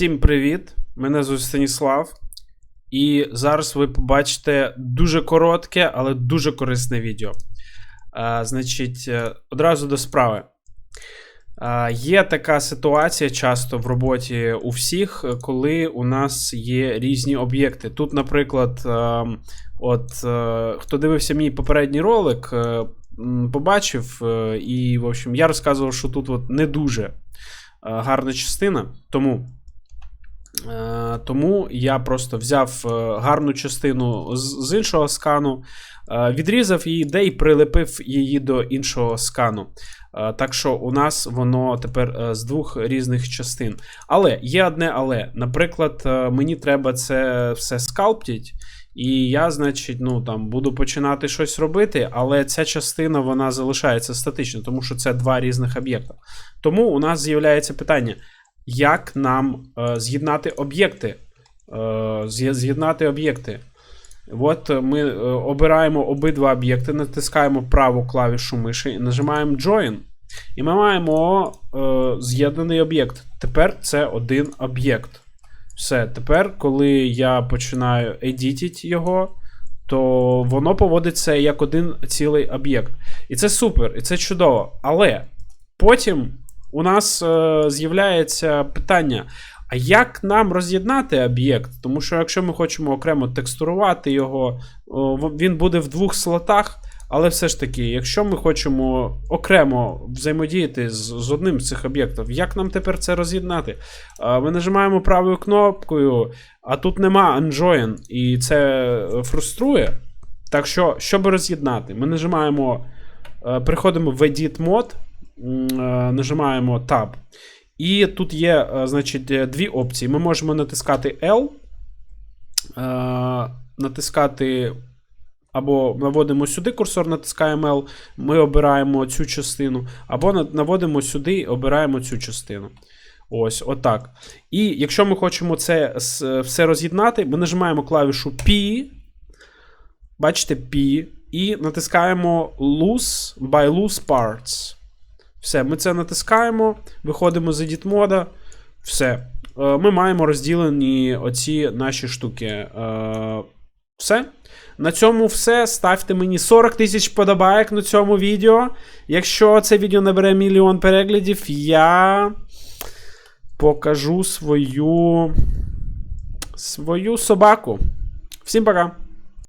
Всім привіт! Мене звуть Станіслав. І зараз ви побачите дуже коротке, але дуже корисне відео. А, значить, е, одразу до справи. А, є така ситуація часто в роботі у всіх, коли у нас є різні об'єкти. Тут, наприклад, е, от е, хто дивився мій попередній ролик, побачив, і, в общем, я розказував, що тут от не дуже гарна частина. Тому. Е, Тому я просто взяв е, гарну частину з, іншого скану, е, відрізав її, де і прилепив її до іншого скану. Так що у нас воно тепер з двох різних частин. Але є одне але. Наприклад, мені треба це все скалптіть. І я, значить, ну там буду починати щось робити, але ця частина вона залишається статичною, тому що це два різних об'єкта. Тому у нас з'являється питання: як нам е, з'єднати об'єкти? Е, з'єднати об'єкти. От ми е, обираємо обидва об'єкти, натискаємо праву клавішу миші і нажимаємо Join. І ми маємо е, з'єднаний об'єкт. Тепер це один об'єкт. Все, тепер, коли я починаю едітити його, то воно поводиться як один цілий об'єкт. І це супер, і це чудово. Але потім у нас е, з'являється питання: а як нам роз'єднати об'єкт? Тому що якщо ми хочемо окремо текстурувати його, він буде в двох слотах. Але все ж таки, якщо ми хочемо окремо взаємодіяти з, з одним з цих об'єктів, як нам тепер це роз'єднати? Ми нажимаємо правою кнопкою, а тут нема unjoin, і це е, фруструє. Так що, щоб роз'єднати, ми нажимаємо, е, переходимо в Edit Mode, е, нажимаємо Tab. І тут є, е, значить, е, дві опції. Ми можемо натискати L, е, натискати. Або наводимо сюди курсор, натискаємо L, ми обираємо цю частину, або наводимо сюди і обираємо цю частину. Ось, отак. І якщо ми хочемо це все роз'єднати, ми нажимаємо клавішу P, бачите, P, і натискаємо Loose by Loose Parts. Все, ми це натискаємо, виходимо з edit мода. Все. Е, Ми маємо розділені оці наші штуки. Е, Все. На цьому все. Ставте мені 40 тисяч подобаєк на цьому відео. Якщо це відео набере мільйон переглядів, я покажу свою свою собаку. Всім пока!